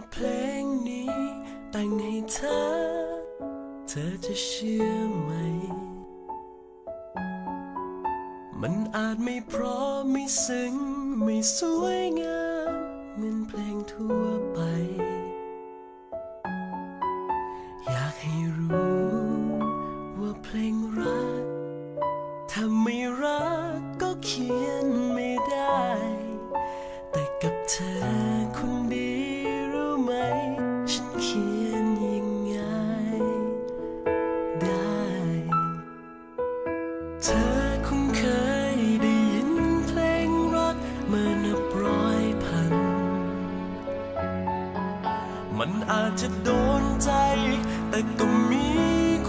ว่าเพลงนี้แต่งให้เธอ เธอจะเชื่อไหม มันอาจไม่เพราะไม่ซึ้งไม่สวยงามเหมือนเพลงทั่ว มันอาจจะโดนใจ แต่ก็มี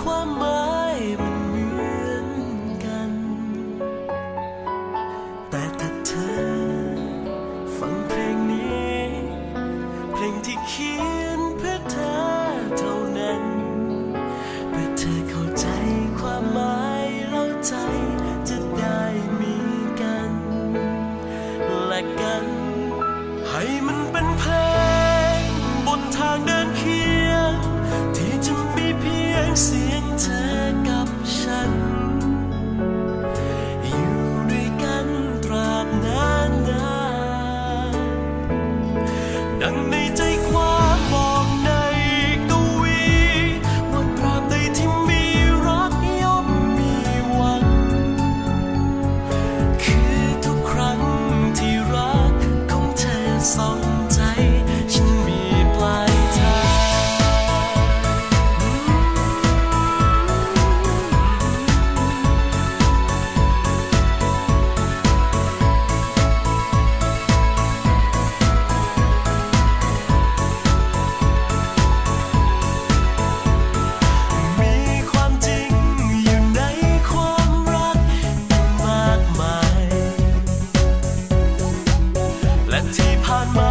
ความหมายมันเหมือนกัน แต่ถ้าเธอ ฟังเพลงนี้ เพลงที่คิด เที่ผ่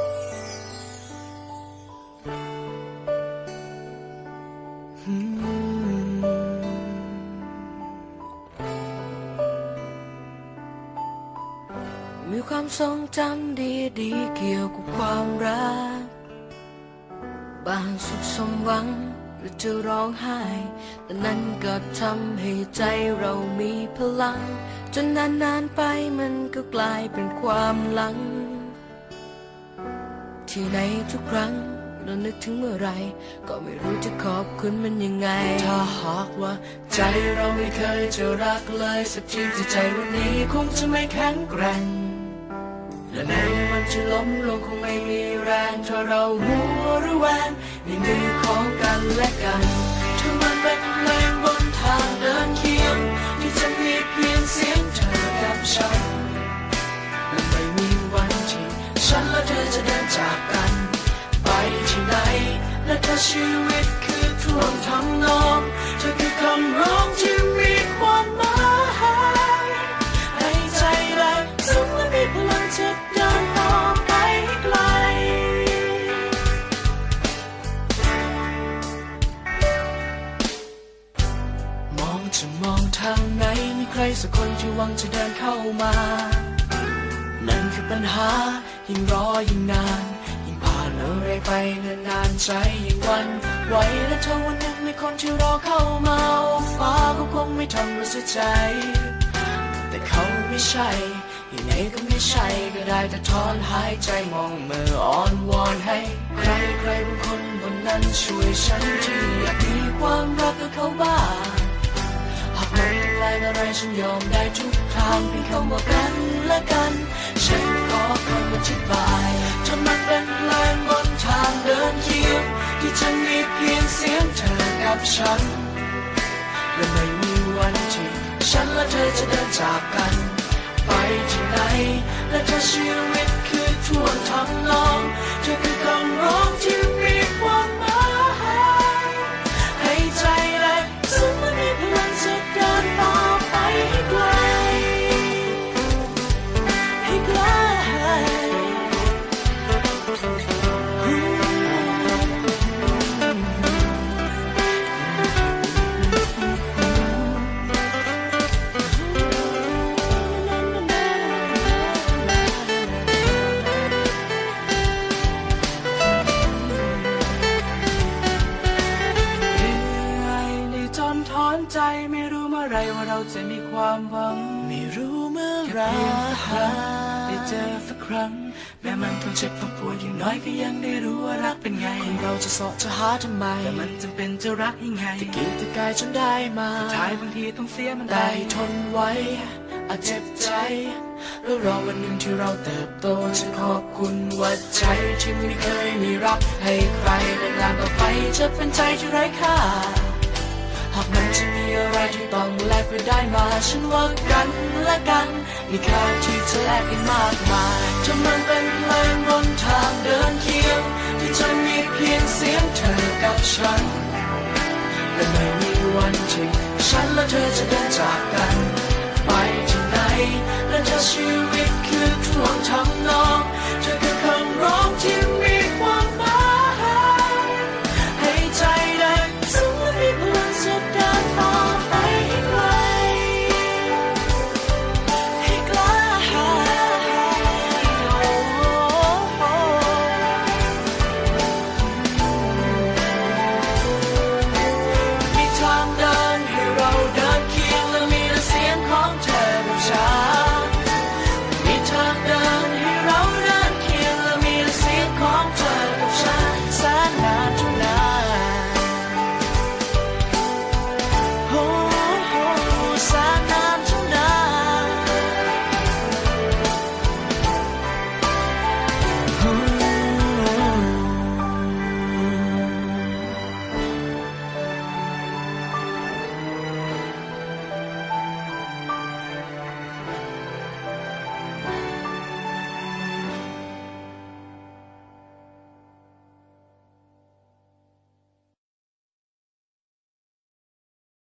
มีความทรงจำดีๆเกี่ยวกับความรัก บางสุขสมหวังหรือจะร้องไห้ แต่นั้นก็ทำให้ใจเรามีพลัง จนนานๆไปมันก็กลายเป็นความหลัง ที่ไหนทุกครั้งเรานึกถึงเมื่อไร ก็ไม่รู้จะขอบคุณมันยังไง ถ้าหากว่าใจเราไม่เคยจะรักเลย สักทีที่ใจวันนี้คงจะไม่แข็งแกร่ง และในวันที่ล้มลงคงไม่มีแรงถ้าเรามัวระแวงในมือของกันและกันถ้ามันเป็นเพลงบนทางเดินเคียง ที่จะมีเพียงเสียงเธอกับฉันและไม่มีวันที่ฉันและเธอจะเดินจากกัน ไปที่ไหนและถ้าชีวิตคือท่วงทำนองเธอ สักคนที่หวังจะเดินเข้ามา นั่นคือปัญหา ยิ่งรอยิ่งนาน ยิ่งผ่านอะไรไปนานๆใจยิ่งวันไหวและถ้าวันหนึ่งมีคนที่รอเข้ามาฟ้าก็คงไม่ทำรู้สึกใจ แต่เขาไม่ใช่ยังไงก็ไม่ใช่ก็ได้แต่ถอนหายใจมองมืออ่อนวอนให้ ใครใครบางคนบนนั้นช่วยฉันที่อยากมีความรักกับเขาบ้าง อะไรฉันยอมได้ทุกทางเพียงคำว่ากันและกัน ฉันขอคำอธิบายจนมันเป็นแรงบนทางเดินเคียง ที่จะมีเพียงเสียงเธอกับฉัน และไม่มีวันที่ฉันและเธอจะเดินจากกัน ไปที่ไหนและเธอเชื่อ จะมีความหวัง ไม่รู้เมื่อไรได้เจอสักครั้ง แม้มันต้องเจ็บต้องปวดอย่างน้อยก็ยังได้รู้ว่ารักเป็นไงคนเราจะเสาะจะหาทำไมแต่มันจำเป็นจะรักยังไงตะกี้ตะกายจนได้มาท้ายบางทีต้องเสียมันได้ได้ทนไว้อาจเจ็บใจแล้วรอวันหนึ่งที่เราเติบโตฉันขอบคุณว่าใจที่ไม่เคยมีรักให้ใครนานๆต่อไปจะเป็นใจที่ไร้ค่าหากมันจะมีอะไรที่ต้องแล กไปได้มาฉันว่ากันและกัน มีค่าที่จะแลกกันมากมายจนมันเป็นเพลงบนทางเดินเคียง ที่จะมีเพียงเสียงเธอกับฉันและไม่มีวันที่ฉันและเธอจะเดินจากกัน